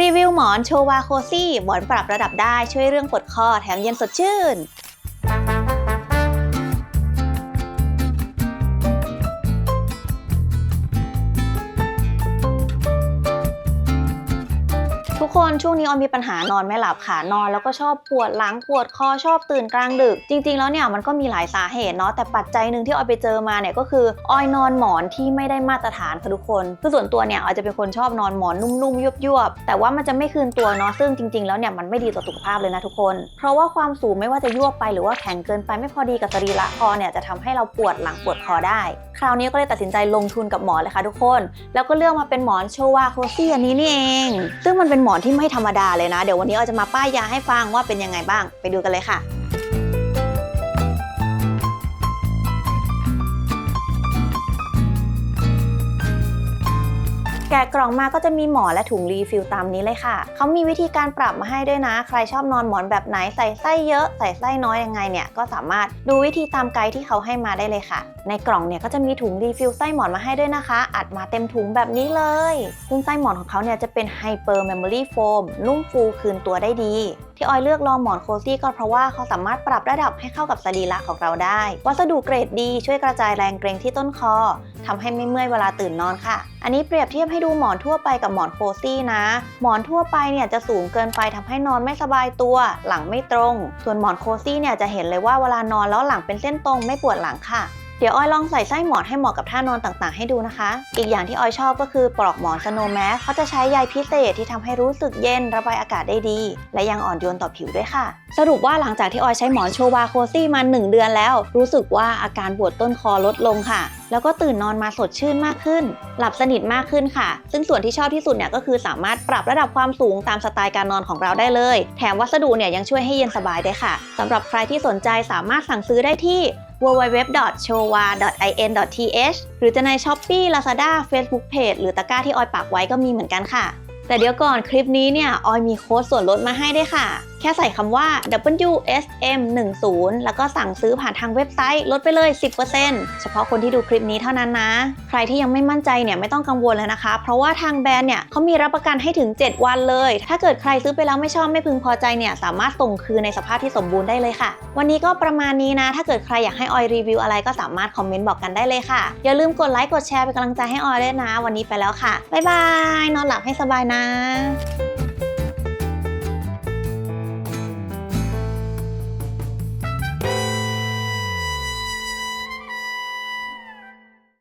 รีวิวหมอนโชวาโคซี่หมอนปรับระดับได้ช่วยเรื่องปวดคอแถมเย็นสดชื่น ทุกคนช่วงนี้ออยมีปัญหานอนไม่หลับค่ะนอน แล้วก็ชอบปวดหลังปวดคอชอบตื่นกลางดึก จริง ๆ แล้วเนี่ยมันก็มีหลายสาเหตุเนาะแต่ปัจจัยหนึ่งที่ออยไปเจอมาเนี่ยก็คือออยนอนหมอนที่ไม่ได้มาตรฐานค่ะทุกคนคือส่วนตัวเนี่ยออยจะเป็นคนชอบนอนหมอนนุ่มๆยวบๆแต่ว่ามันจะไม่คืนตัวเนาะซึ่งจริง ๆ แล้วเนี่ยมันไม่ดีต่อสุขภาพเลยนะทุกคน เพราะว่าความสูงไม่ว่าจะยวบไปหรือว่าแข็งเกินไปไม่พอดีกับสรีระคอเนี่ยจะทำให้เราปวดหลังปวดคอได้ คราวนี้ก็เลยตัดสินใจลงทุนกับหมอนเลยค่ะทุกคน แล้วก็เลือกมาเป็นหมอนโชวาโคซี่อันนี้นี่เอง ซึ่งมันเป็นหมอนที่ไม่ธรรมดาเลยนะ เดี๋ยววันนี้เราจะมาป้ายยาให้ฟังว่าเป็นยังไงบ้าง ไปดูกันเลยค่ะ แกะกล่องมาก็จะมีหมอนและถุงรีฟิลตามนี้เลยค่ะ เขามีวิธีการปรับมาให้ด้วยนะ ใครชอบนอนหมอนแบบไหนใส่ไส้เยอะใส่ไส้น้อยยังไงเนี่ยก็สามารถดูวิธีตามไกด์ที่เขาให้มาได้เลยค่ะ ในกล่องเนี่ยก็จะมีถุงรีฟิลไส้หมอนมาให้ด้วยนะคะ อัดมาเต็มถุงแบบนี้เลย ซึ่งไส้หมอนของเขาเนี่ยจะเป็นไฮเปอร์เมมโมรี่โฟมนุ่มฟูคืนตัวได้ดี ที่ออยเลือกลองหมอนโคซี่ก็เพราะว่าเขาสามารถปรับระดับให้เข้ากับสรีระของเราได้ วัสดุเกรดดีช่วยกระจายแรงเกรงที่ต้นคอทำให้ไม่เมื่อยเวลาตื่นนอนค่ะ อันนี้เปรียบเทียบให้ดูหมอนทั่วไปกับหมอนโคซี่นะ หมอนทั่วไปเนี่ยจะสูงเกินไปทำให้นอนไม่สบายตัว หลังไม่ตรง ส่วนหมอนโคซี่เนี่ยจะเห็นเลยว่าเวลานอนแล้วหลังเป็นเส้นตรงไม่ปวดหลังค่ะ เดี๋ยวออยลองใส่ไส้หมอนให้เหมาะกับท่านอนต่างๆ ให้ดูนะคะ อีกอย่างที่ออยชอบก็คือปลอกหมอนสโนว์แมสเขาจะใช้ใยพิเศษที่ทำให้รู้สึกเย็นระบายอากาศได้ดี และยังอ่อนโยนต่อผิวด้วยค่ะ สรุปว่าหลังจากที่ออยใช้หมอนโชวาโคซี่มา 1 เดือนแล้ว รู้สึกว่าอาการปวดต้นคอลดลงค่ะ แล้วก็ตื่นนอนมาสดชื่นมากขึ้น หลับสนิทมากขึ้นค่ะ ซึ่งส่วนที่ชอบที่สุดเนี่ยก็คือสามารถปรับระดับความสูงตามสไตล์การนอนของเราได้เลย แถมวัสดุเนี่ยยังช่วยให้เย็นสบายได้ค่ะสำหรับใครที่สนใจสามารถสั่งซื้อได้ที่ www.chowa.in.th หรือจะใน Shopee Lazada Facebook Page หรือตะกร้าที่ออยปักไว้ก็มีเหมือนกันค่ะ แต่เดี๋ยวก่อนคลิปนี้เนี่ยออยมีโค้ดส่วนลดมาให้ด้วยค่ะ แค่ใส่คำว่า WSM10 แล้วก็สั่งซื้อผ่านทางเว็บไซต์ลดไปเลย 10%เฉพาะคนที่ดูคลิปนี้เท่านั้นนะ ใครที่ยังไม่มั่นใจเนี่ยไม่ต้องกังวลเลยนะคะ เพราะว่าทางแบรนด์เนี่ยเขามีรับประกันให้ถึง 7 วันเลย ถ้าเกิดใครซื้อไปแล้วไม่ชอบไม่พึงพอใจเนี่ยสามารถส่งคืนในสภาพที่สมบูรณ์ได้เลยค่ะ วันนี้ก็ประมาณนี้นะ ถ้าเกิดใครอยากให้ออยรีวิวอะไรก็สามารถคอมเมนต์บอกกันได้เลยค่ะ อย่าลืมกดไลค์กดแชร์เป็นกำลังใจให้ออยด้วยนะ วันนี้ไปแล้วค่ะบ๊ายบายนอนหลับให้สบายนะ